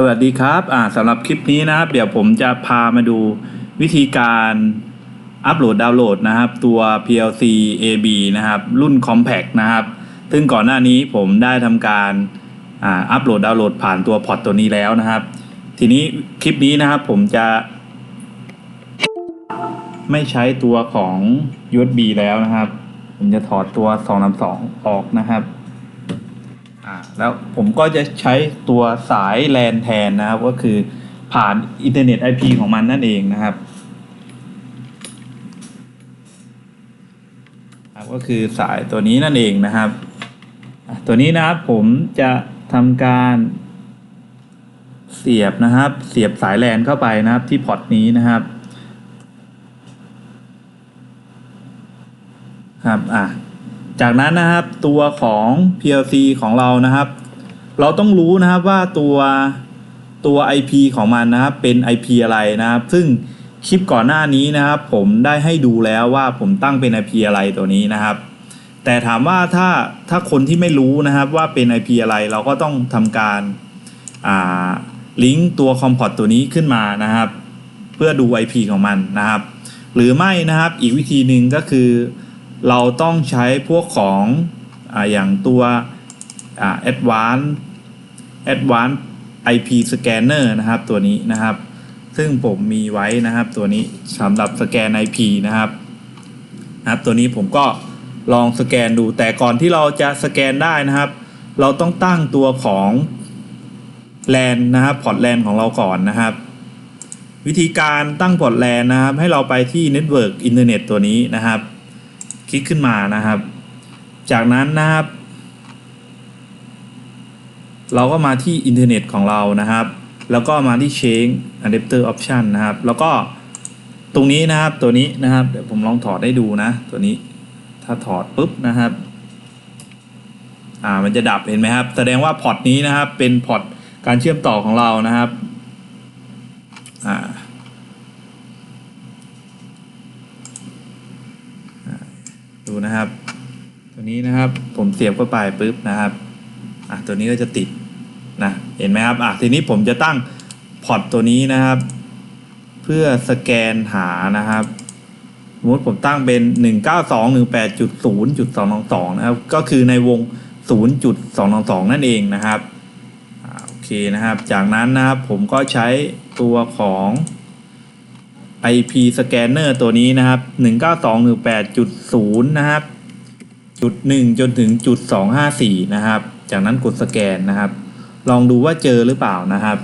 สวัสดีครับอ่าสำหรับคลิปนี้นะครับ เดี๋ยวผมจะพามาดูวิธีการอัปโหลดดาวน์โหลดนะครับ ตัว PLC AB นะครับ รุ่น Compact นะครับ ซึ่งก่อนหน้านี้ผมได้ทำการอ่าอัปโหลดดาวน์โหลดผ่านตัวพอร์ตตัวนี้แล้วนะครับ ทีนี้คลิปนี้นะครับผมจะ ไม่ใช้ตัวของ USB แล้วนะครับ ผมจะถอดตัว232ออกนะครับ อ่าแล้วผมก็จะใช้ตัวสายแลนแทนนะครับ ก็คือผ่านอินเทอร์เน็ต IP ของมันนั่นเองนะครับก็คือสายตัวนี้นั่นเองนะครับ ตัวนี้นะครับผมจะทำการเสียบนะครับ เสียบสายแลนเข้าไปนะครับที่พอร์ตนี้นะครับ ครับอะ จากนั้นนะครับตัวของ PLC ของเรานะครับ เราต้องรู้นะครับว่าตัวตัว IP ของมันนะครับเป็น IP อะไรนะครับ ซึ่งคลิปก่อนหน้านี้นะครับ ผมได้ให้ดูแล้วว่าผมตั้งเป็น IP อะไรตัวนี้นะครับ แต่ถามว่าถ้าถ้าคนที่ไม่รู้นะครับว่าเป็น IP อะไรเราก็ต้องทำการาลิงก์ตัวคอมพอตตัวนี้ขึ้นมานะครับ เพื่อดู IP ของมันนะครับ หรือไม่นะครับอีกวิธีหนึ่งก็คือ เราต้องใช้พวกของออย่างตัวอ่า advanced advanced IP scanner นะครับตัวนี้นะครับ ซึ่งผมมีไว้นะครับตัวนี้สำหรับสแกน IP นะครับนะครับตัวนี้ผมก็ลองสแกนดูแต่ก่อนที่เราจะสแกนได้นะครับ เราต้องตั้งตัวของแลนนะครับพอร์ตแลนของเราก่อนนะครับ วิธีการตั้งพอร์ตแลนนะครับ ให้เราไปที่ Network อินเทอร์เน็ตตัวนี้นะครับ คลิกขึ้นมานะครับ จากนั้นนะครับ เราก็มาที่อินเทอร์เน็ตของเรานะครับ แล้วก็มาที่ change adapter option นะครับ แล้วก็ตรงนี้นะครับตัวนี้นะครับ เดี๋ยวผมลองถอดให้ดูนะ ตัวนี้ถ้าถอดปุ๊บนะครับอ่ามันจะดับเห็นไหมครับ แสดงว่าพอร์ตนี้นะครับเป็นพอร์ตการเชื่อมต่อของเรานะครับ อ่า ดูนะครับ ตัวนี้นะครับผมเสียบเข้าไปปุ๊บนะครับอะตัวนี้ก็จะติดนะเห็นไหมครับอะทีนี้ผมจะตั้งพอร์ตตัวนี้นะครับ เพื่อสแกนหานะครับสมมติผมตั้งเป็น 192.18.0.222 นะครับ ก็คือในวง 0.222 นั่นเองนะครับอโอเคนะครับ จากนั้นนะครับผมก็ใช้ตัวของ IP scanner ตัวนี้นะครับ 192.18.0 นะครับ จุด 1 จนถึงจุด 254 นะครับ จากนั้นกดสแกนนะครับ ลองดูว่าเจอหรือเปล่านะครับ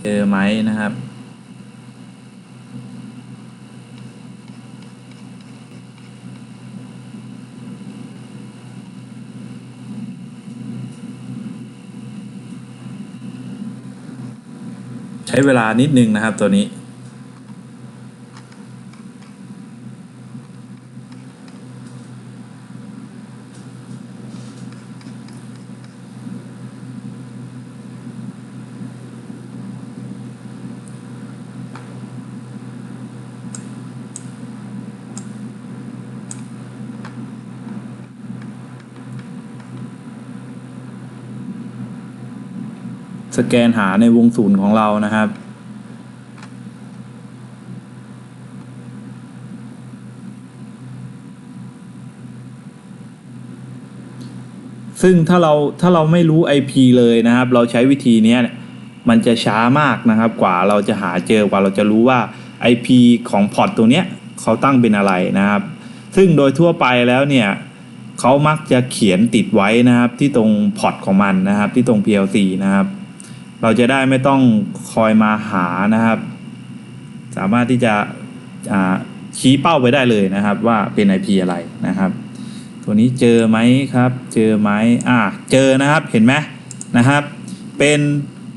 เจอไหมนะครับ ใช้เวลานิดนึงนะครับตัวนี้ สแกนหาในวงศูนย์ของเรานะครับ ซึ่งถ้าเราถ้าเราไม่รู้ IP เลยนะครับ เราใช้วิธีนี้มันจะช้ามากนะครับ กว่าเราจะหาเจอกว่าเราจะรู้ว่า IP ของพอร์ตตัวเนี้ยเขาตั้งเป็นอะไรนะครับ ซึ่งโดยทั่วไปแล้วเนี่ยเขามักจะเขียนติดไว้นะครับที่ตรงพอร์ตของมันนะครับ ที่ตรง PLC นะครับ เราจะได้ไม่ต้องคอยมาหานะครับ สามารถที่จะชี้เป้าไปได้เลยนะครับ ว่าเป็น IP อะไรนะครับ ตัวนี้เจอไหมครับ เจอไหมอ่าเจอนะครับเห็นไหมนะครับ เป็น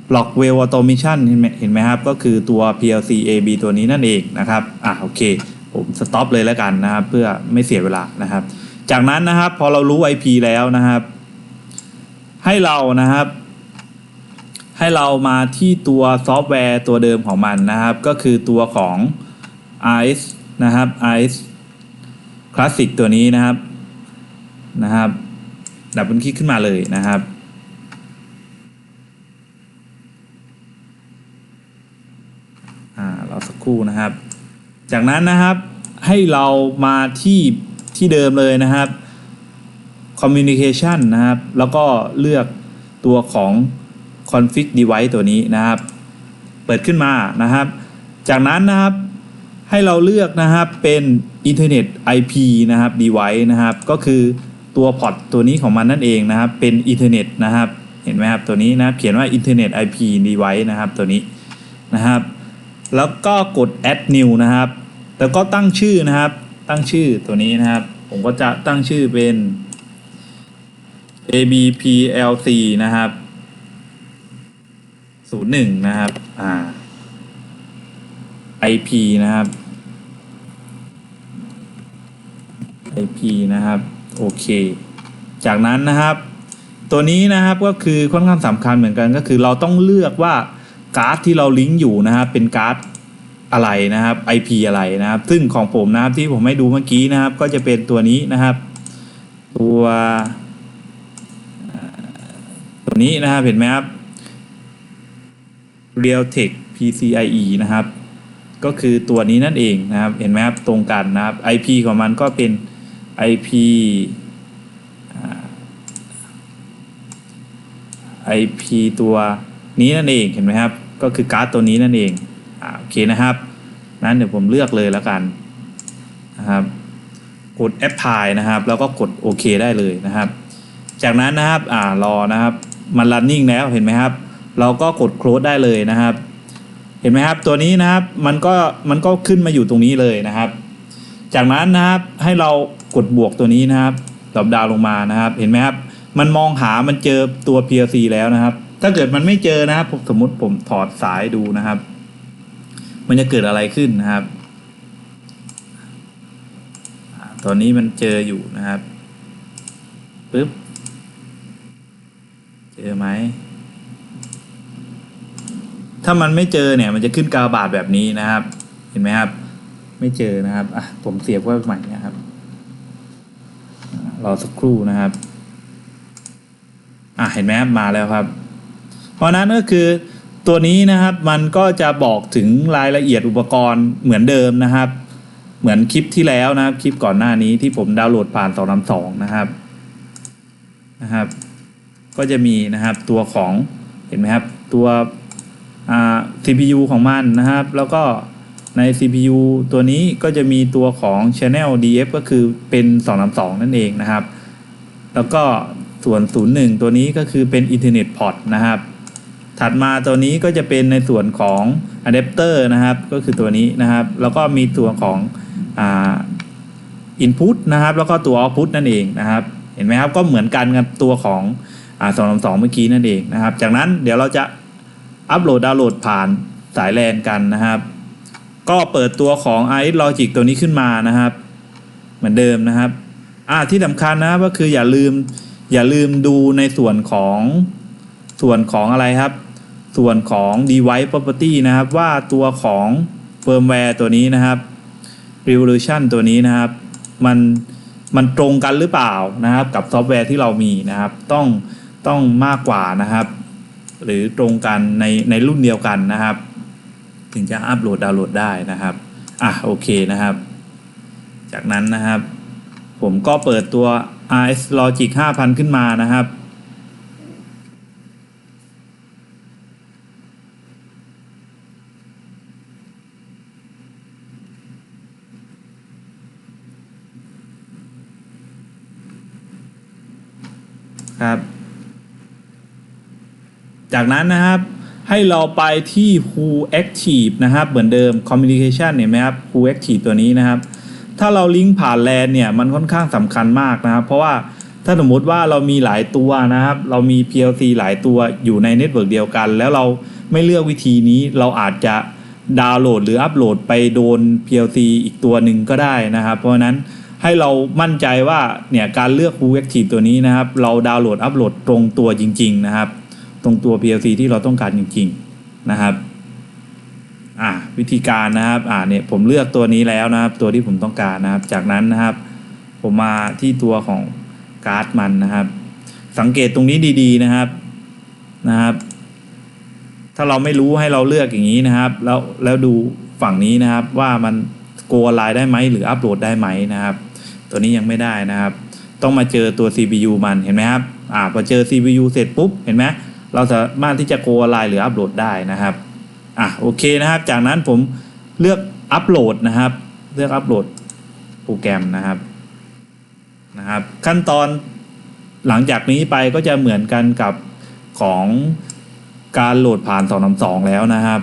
Blockwell Automation เห็นไหมเห็นไหมครับ ก็คือตัว PLC AB ตัวนี้นั่นเองนะครับอ่าโอเค ผมสต็อปเลยแล้วกันนะครับ เพื่อไม่เสียเวลานะครับ จากนั้นนะครับพอเรารู้ IP แล้วนะครับ ให้เรานะครับ ให้เรามาที่ตัวซอฟต์แวร์ตัวเดิมของมันนะครับ ก็คือตัวของ ICE นะครับ ICE Classic ตัวนี้นะครับนะครับดับเบิลคลิกขึ้นมาเลยนะครับอ่าเราสักครู่นะครับ จากนั้นนะครับให้เรามาที่ที่เดิมเลยนะครับ communication นะครับ แล้วก็เลือกตัวของ config device ตัวนี้นะครับ เปิดขึ้นมานะครับ จากนั้นนะครับให้เราเลือกนะครับเป็น Internet IP นะครับ device นะครับ ก็คือตัวพอร์ตตัวนี้ของมันนั่นเองนะครับ เป็น Internet นะครับ เห็นไหมครับตัวนี้นะครับเขียนว่า Internet IP device นะครับตัวนี้นะครับ แล้วก็กด add new นะครับ แล้วก็ตั้งชื่อนะครับ ตั้งชื่อตัวนี้นะครับ ผมก็จะตั้งชื่อเป็น abplc นะครับ 01นะครับ อ่า IP นะครับ IP นะครับ โอเค จากนั้นนะครับ ตัวนี้นะครับก็คือค่อนข้างสำคัญเหมือนกันก็คือเราต้องเลือกว่าการ์ดที่เราลิงก์อยู่นะครับเป็นการ์ดอะไรนะครับ IP อะไรนะครับ ซึ่งของผมนะครับที่ผมให้ดูเมื่อกี้นะครับ ก็จะเป็นตัวนี้นะครับ ตัว ตัวนี้นะครับเห็นไหมครับ Realtek PCIe นะครับ ก็คือตัวนี้นั่นเองนะครับ เห็นไหมครับ ตรงกันนะครับ IP ของมันก็เป็น IP IP ตัวนี้นั่นเอง เห็นไหมครับ ก็คือการ์ดตัวนี้นั่นเองอโอเคนะครับ นั้นเดี๋ยวผมเลือกเลยแล้วกันนะครับ กด Apply นะครับ แล้วก็กดโอเคได้เลยนะครับ จากนั้นนะครับ อ่ารอนะครับ มัน running แล้ว เห็นไหมครับ เราก็กด close ได้เลยนะครับ เห็นไหมครับตัวนี้นะครับมันก็มันก็ขึ้นมาอยู่ตรงนี้เลยนะครับ จากนั้นนะครับให้เรากดบวกตัวนี้นะครับดรอปดาวลงมานะครับ เห็นไหมครับมันมองหามันเจอตัว PLC แล้วนะครับ ถ้าเกิดมันไม่เจอนะครับผมสมมติผมถอดสายดูนะครับ มันจะเกิดอะไรขึ้นนะครับตอนนี้มันเจออยู่นะครับปึ๊บ เจอไหม ถ้ามันไม่เจอเนี่ยมันจะขึ้นกาบาทแบบนี้นะครับ เห็นไหมครับ ไม่เจอนะครับอะผมเสียบไว้ใหม่นะครับรอสักครู่นะครับอะเห็นไหมครับมาแล้วครับ เพราะนั้นก็คือตัวนี้นะครับมันก็จะบอกถึงรายละเอียดอุปกรณ์เหมือนเดิมนะครับ เหมือนคลิปที่แล้วนะครับคลิปก่อนหน้านี้ที่ผมดาวน์โหลดผ่าน2นสองนะครับนะครับ ก็จะมีนะครับตัวของเห็นไหมครับ ตัว CPU ของมันนะครับ แล้วก็ใน CPU ตัวนี้ก็จะมีตัวของ Channel DF ก็คือเป็น 232 นั่นเองนะครับ แล้วก็ส่วน 01 ตัวนี้ก็คือเป็น Internet Port นะครับ ถัดมาตัวนี้ก็จะเป็นในส่วนของ Adapter นะครับ ก็คือตัวนี้นะครับ แล้วก็มีตัวของอ่า Input นะครับ แล้วก็ตัว Output นั่นเองนะครับ เห็นไหมครับ ก็เหมือนกันกับตัวของอ่า232 เมื่อกี้นั่นเองนะครับ จากนั้นเดี๋ยวเราจะ อัปโหลดดาวน์โหลดผ่านสายแลนกันนะครับ ก็เปิดตัวของ RS Logic ตัวนี้ขึ้นมานะครับ เหมือนเดิมนะครับอ่าที่สำคัญนะครับก็คืออย่าลืมอย่าลืมดูในส่วนของส่วนของอะไรครับ ส่วนของ device property นะครับ ว่าตัวของ firmware ตัวนี้นะครับ revolution ตัวนี้นะครับ มันมันตรงกันหรือเปล่านะครับ กับซอฟต์แวร์ที่เรามีนะครับ ต้องต้องมากกว่านะครับ หรือตรงกันในในรุ่นเดียวกันนะครับ ถึงจะอัปโหลดดาวน์โหลดได้นะครับอะโอเคนะครับ จากนั้นนะครับ ผมก็เปิดตัว RS Logic 5000 ขึ้นมานะครับครับ จากนั้นนะครับให้เราไปที่ Who Active นะครับ เหมือนเดิม Communication เห็นไหมครับ Who Active ตัวนี้นะครับ ถ้าเราลิงก์ผ่านแลนเนี่ยมันค่อนข้างสำคัญมากนะครับ เพราะว่าถ้าสมมติว่าเรามีหลายตัวนะครับ เรามี PLC หลายตัวอยู่ในเน็ตเวิร์กเดียวกัน แล้วเราไม่เลือกวิธีนี้เราอาจจะดาวน์โหลดหรืออัปโหลดไปโดน PLC อีกตัวหนึ่งก็ได้นะครับ เพราะฉะนั้นให้เรามั่นใจว่าเนี่ยการเลือก Who Active ตัวนี้นะครับ เราดาวน์โหลดอัปโหลดตรงตัวจริง ๆ นะครับ ตรงตัว PLC ที่เราต้องการจริงๆนะครับอ่าวิธีการนะครับอ่าเนี่ยผมเลือกตัวนี้แล้วนะครับ ตัวที่ผมต้องการนะครับ จากนั้นนะครับ ผมมาที่ตัวของการ์ดมันนะครับ สังเกตตรงนี้ดี ๆนะครับนะครับ ถ้าเราไม่รู้ให้เราเลือกอย่างนี้นะครับ แล้วแล้วดูฝั่งนี้นะครับ ว่ามันโกไลน์ได้ไหมหรืออัปโหลดได้ไหมนะครับ ตัวนี้ยังไม่ได้นะครับ ต้องมาเจอตัว CPU มันเห็นไหมครับอ่าพอเจอ CPU เสร็จปุ๊บเห็นไหม เราสามารถที่จะโกไลน์หรืออัปโหลดได้นะครับอะโอเคนะครับ จากนั้นผมเลือกอัปโหลดนะครับ เลือกอัปโหลดโปรแกรมนะครับนะครับ ขั้นตอนหลังจากนี้ไปก็จะเหมือนกันกับของการโหลดผ่าน232แล้วนะครับ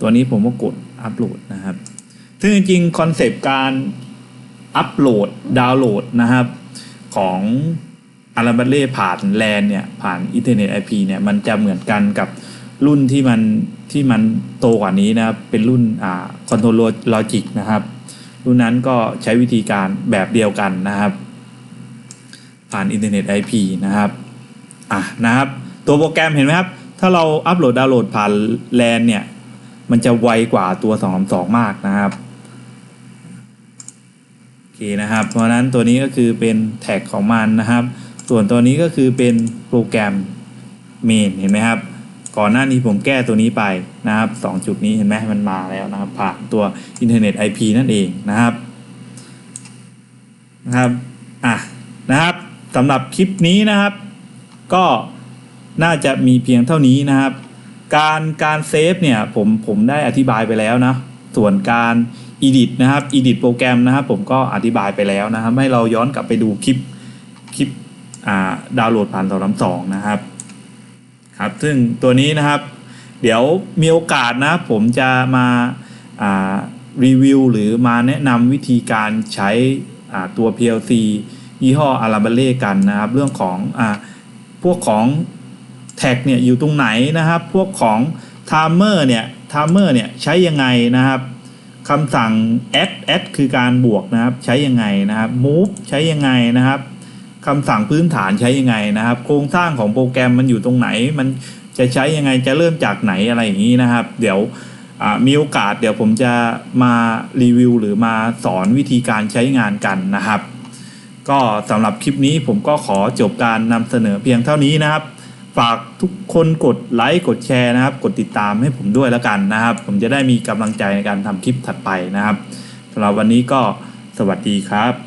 ตัวนี้ผมก็กดอัปโหลดนะครับ ซึ่งจริงๆคอนเซปต์การอัปโหลดดาวน์โหลดนะครับของ อาราบัตเล่ผ่านแลนเนี่ยผ่านอินเทอร์เน็ตไอพีเนี่ยมันจะเหมือนกันกับรุ่นที่มันที่มันโตกว่านี้นะครับเป็นรุ่นอ่าคอนโทรลลอจิกนะครับ รุ่นนั้นก็ใช้วิธีการแบบเดียวกันนะครับ ผ่านอินเทอร์เน็ต IP นะครับอะนะครับตัวโปรแกรมเห็นไหมครับ ถ้าเราอัปโหลดดาวน์โหลดผ่านแลนเนี่ยมันจะไวกว่าตัว232มากนะครับโอเคนะครับ เพราะนั้นตัวนี้ก็คือเป็นแท็กของมันนะครับ ส่วนตัวนี้ก็คือเป็นโปรแกรมเมนเห็นไหมครับ ก่อนหน้านี้ผมแก้ตัวนี้ไปนะครับสองจุดนี้เห็นไหมมันมาแล้วนะครับ ผ่านตัวอินเทอร์เน็ต IP นั่นเองนะครับนะครับอะนะครับสำหรับคลิปนี้นะครับ ก็น่าจะมีเพียงเท่านี้นะครับ การการเซฟเนี่ยผมผมได้อธิบายไปแล้วนะ ส่วนการ edit นะครับ edit โปรแกรมนะครับ ผมก็อธิบายไปแล้วนะครับ ให้เราย้อนกลับไปดูคลิปคลิป ดาวน์โหลดผ่านต่อลำสองนะครับครับ ซึ่งตัวนี้นะครับ เดี๋ยวมีโอกาสนะผมจะมารีวิวหรือมาแนะนำวิธีการใช้ตัว PLC ยี่ห้ออาราบเล่กันนะครับ เรื่องของอพวกของแท็กเนี่ยอยู่ตรงไหนนะครับ พวกของ timer เนี่ย timer เนี่ยใช้ยังไงนะครับคำสั่ง add add คือการบวกนะครับ ใช้ยังไงนะครับ move ใช้ยังไงนะครับ คำสั่งพื้นฐานใช้ยังไงนะครับ โครงสร้างของโปรแกรมมันอยู่ตรงไหน มันจะใช้ยังไงจะเริ่มจากไหนอะไรอย่างนี้นะครับ เดี๋ยวมีโอกาสเดี๋ยวผมจะมารีวิวหรือมาสอนวิธีการใช้งานกันนะครับ ก็สำหรับคลิปนี้ผมก็ขอจบการนำเสนอเพียงเท่านี้นะครับ ฝากทุกคนกดไลค์กดแชร์นะครับ กดติดตามให้ผมด้วยแล้วกันนะครับ ผมจะได้มีกำลังใจในการทำคลิปถัดไปนะครับสำหรับวันนี้ก็สวัสดีครับ